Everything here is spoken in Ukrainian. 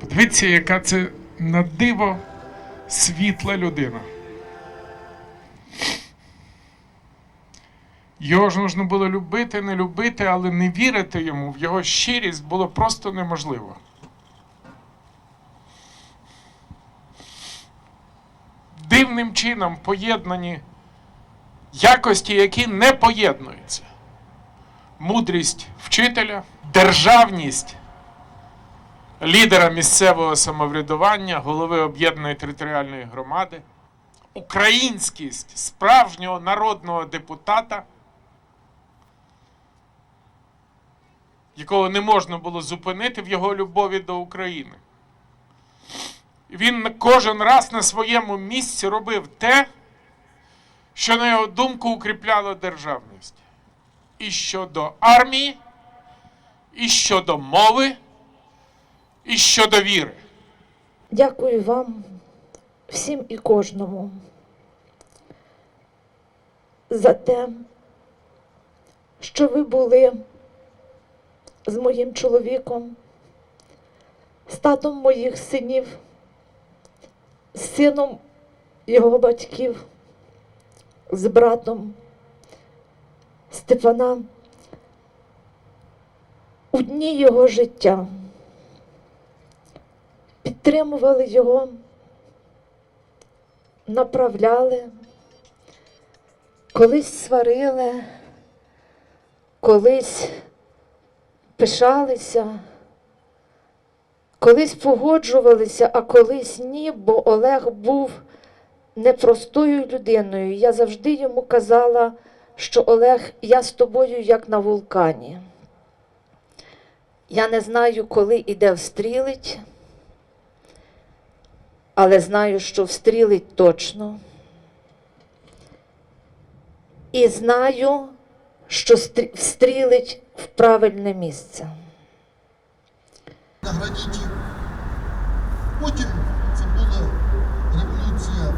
Подивіться, яка це на диво світла людина. Його ж можна було любити, не любити, але не вірити йому в його щирість було просто неможливо. Дивним чином поєднані якості, які не поєднуються. Мудрість вчителя, державність лідера місцевого самоврядування, голови об'єднаної територіальної громади, українськість справжнього народного депутата, якого не можна було зупинити в його любові до України. Він кожен раз на своєму місці робив те, що, на його думку, укріпляло державність. І щодо армії, і щодо мови, і щодо віри. Дякую вам всім і кожному за те, що ви були з моїм чоловіком, з татом моїх синів, з сином його батьків, з братом Степана у дні його життя. Підтримували його, направляли, колись сварили, колись пишалися, колись погоджувалися, а колись ні, бо Олег був непростою людиною. Я завжди йому казала, що Олег, я з тобою як на вулкані. Я не знаю, коли іде встрілить, але знаю, що встрілить точно. І знаю, що стрі- встрілить в правильне місце. наградите. Потім